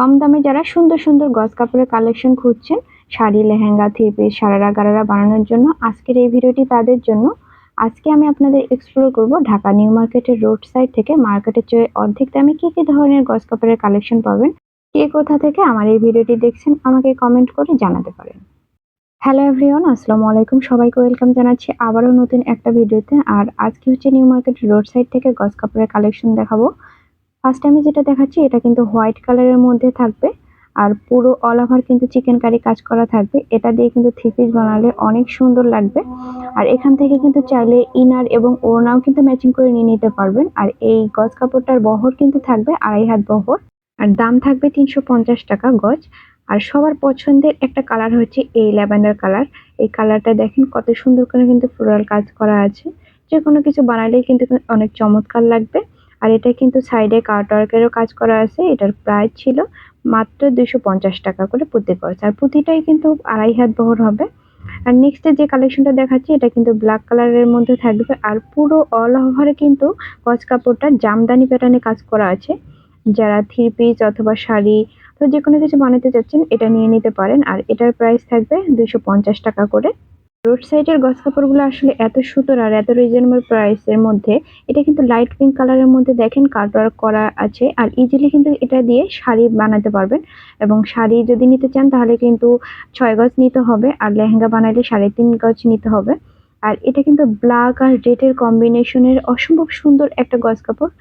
কম দামে যারা সুন্দর সুন্দর গজ কাপড়ের কালেকশন খুঁজছেন, শাড়ি, লেহেঙ্গা থ্রি পিস সারারা গারারা বানানোর জন্য আজকের এই ভিডিওটি তাদের জন্য। আজকে আমি আপনাদের এক্সপ্লোর করব ঢাকা নিউ মার্কেটের রোড সাইড থেকে মার্কেটের চেয়ে অর্ধেক দামে কী কী ধরনের গজ কাপড়ের কালেকশন পাবেন, কে কোথা থেকে আমার এই ভিডিওটি দেখছেন আমাকে কমেন্ট করে জানাতে পারেন। হ্যালো এভরিওয়ান আসসালামু আলাইকুম। সবাইকে ওয়েলকাম জানাচ্ছি আবারও নতুন একটা ভিডিওতে। আর আজকে হচ্ছে নিউ মার্কেট রোড সাইড থেকে গজ কাপড়ের কালেকশন দেখাবো। ফার্স্ট আমি যেটা দেখাচ্ছি, এটা কিন্তু হোয়াইট কালারের মধ্যে থাকবে। আর পুরো অল ওভার কিন্তু চিকেন কারি কাজ করা থাকবে। এটা দিয়ে কিন্তু থ্রি পিস বানালে অনেক সুন্দর লাগবে। আর এখান থেকে কিন্তু চাইলে ইনার এবং ওড়নাও কিন্তু ম্যাচিং করে নিয়ে নিতে পারবেন। আর এই গজ কাপড়টার বহর কিন্তু থাকবে আড়াই হাত বহর। আর দাম থাকবে তিনশো পঞ্চাশ টাকা গজ। আর সবার পছন্দের একটা কালার হচ্ছে এই ল্যাভেন্ডার কালার। এই কালারটা দেখেন কত সুন্দর করে কিন্তু ফ্লোরাল কাজ করা আছে। যে কোনো কিছু বানালেই কিন্তু অনেক চমৎকার লাগবে। আর এটা কিন্তু সাইডে কাটওয়ার্কেরও কাজ করা আছে, এটার প্রাইস ছিল মাত্র পঞ্চাশ টাকা করে প্রতি গজ আর প্রতিটাই কিন্তু আড়াই হাত বহর হবে। আর নেক্সটে যে কালেকশনটা দেখাচ্ছি, এটা কিন্তু ব্ল্যাক কালারের মধ্যে থাকবে, আর পুরো অল ওভারে কিন্তু গজ কাপড়টা জামদানি প্যাটার্নে কাজ করা আছে। যারা থ্রি পিস অথবা শাড়ি, তো যে কোনো কিছু বানাতে চাচ্ছেন, এটা নিয়ে নিতে পারেন, আর এটার প্রাইস থাকবে দুশো টাকা করে। রোড সাইডের গস কাপড়গুলো আসলে এত সুন্দর আর এত রিজনেবল প্রাইসের মধ্যে, এটা কিন্তু লাইট পিঙ্ক কালারের মধ্যে দেখেন কাটওয়ার্ক করা আছে। আর ইজিলি কিন্তু এটা দিয়ে শাড়ি বানাতে পারবেন। এবং শাড়ি যদি নিতে চান তাহলে কিন্তু ছয় গজ নিতে হবে আর লেহেঙ্গা বানালে সাড়ে তিন গজ নিতে হবে। আর এটা কিন্তু ব্ল্যাক আর রেডের কম্বিনেশনের অসম্ভব সুন্দর একটা গজ কাপড়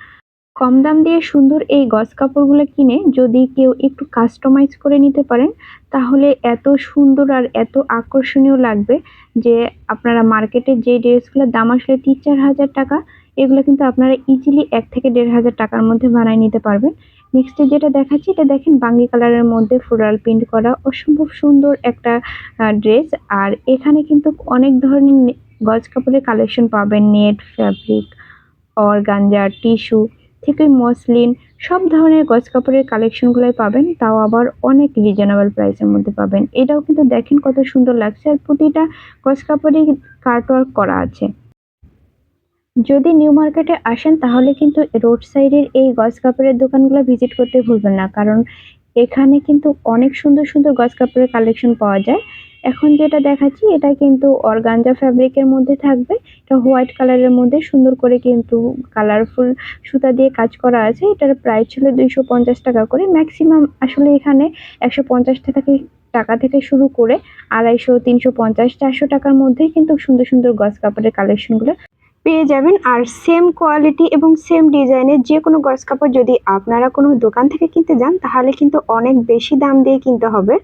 কম দাম দিয়ে সুন্দর এই গজ কাপড়গুলো কিনে যদি কেউ একটু কাস্টমাইজ করে নিতে পারেন, তাহলে এত সুন্দর আর এত আকর্ষণীয় লাগবে যে আপনারা মার্কেটে যে ড্রেসগুলোর দাম আসলে তিন চার হাজার টাকা, এগুলো কিন্তু আপনারা ইজিলি এক থেকে দেড় হাজার টাকার মধ্যে বানায় নিতে পারবেন। নেক্সটে যেটা দেখাচ্ছি, এটা দেখেন বাঙ্গি কালারের মধ্যে ফ্লোরাল প্রিন্ট করা অসম্ভব সুন্দর একটা ড্রেস আর এখানে কিন্তু অনেক ধরনের গজ কাপড়ের কালেকশন পাবেন, নেট ফ্যাব্রিক অর্গানজা টিস্যু থেকে মসলিন, সব ধরনের গজ কাপড়ের কালেকশনগুলোই পাবেন, তাও আবার অনেক রিজনেবল প্রাইসের মধ্যে পাবেন। এটাও কিন্তু দেখেন কত সুন্দর লাগছে আর প্রতিটা গজ কাপড়ে কার্টওয়ার্ক করা আছে। যদি নিউ মার্কেটে আসেন, তাহলে কিন্তু রোড সাইডের এই গজ কাপড়ের দোকানগুলো ভিজিট করতে ভুলবেন না, কারণ এখানে কিন্তু অনেক সুন্দর সুন্দর গজ কাপড়ের কালেকশন পাওয়া যায়। এখন যেটা দেখাচ্ছি, এটা কিন্তু অর্গানজা ফ্যাব্রিকের মধ্যে থাকবে। এটা হোয়াইট কালারের মধ্যে সুন্দর করে কিন্তু কালারফুল সুতা দিয়ে কাজ করা আছে। এটার প্রাইস ছিল দুইশো পঞ্চাশ টাকা করে। ম্যাক্সিমাম আসলে এখানে একশো পঞ্চাশ টাকা টাকা থেকে শুরু করে আড়াইশো, তিনশো পঞ্চাশ, চারশো টাকার মধ্যেই কিন্তু সুন্দর সুন্দর গজ কাপড়ের কালেকশনগুলো পেয়ে যাবেন। আর সেম কোয়ালিটি এবং সেম ডিজাইনের যে কোনো গজ কাপড় যদি আপনারা কোনো দোকান থেকে কিনতে যান, তাহলে কিন্তু অনেক বেশি দাম দিয়ে কিনতে হবে।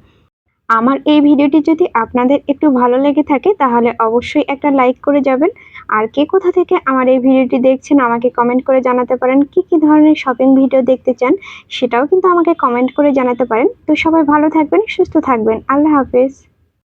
আমার এই ভিডিওটি যদি আপনাদের একটু ভালো লেগে থাকে, তাহলে অবশ্যই একটা লাইক করে যাবেন। আর কে কোথা থেকে আমার এই ভিডিওটি দেখছেন, আমাকে কমেন্ট করে জানাতে পারেন কি কি ধরনের শপিং ভিডিও দেখতে চান, সেটাও কিন্তু আমাকে কমেন্ট করে জানাতে পারেন। তো সবাই ভালো থাকবেন, সুস্থ থাকবেন। আল্লাহ হাফেজ।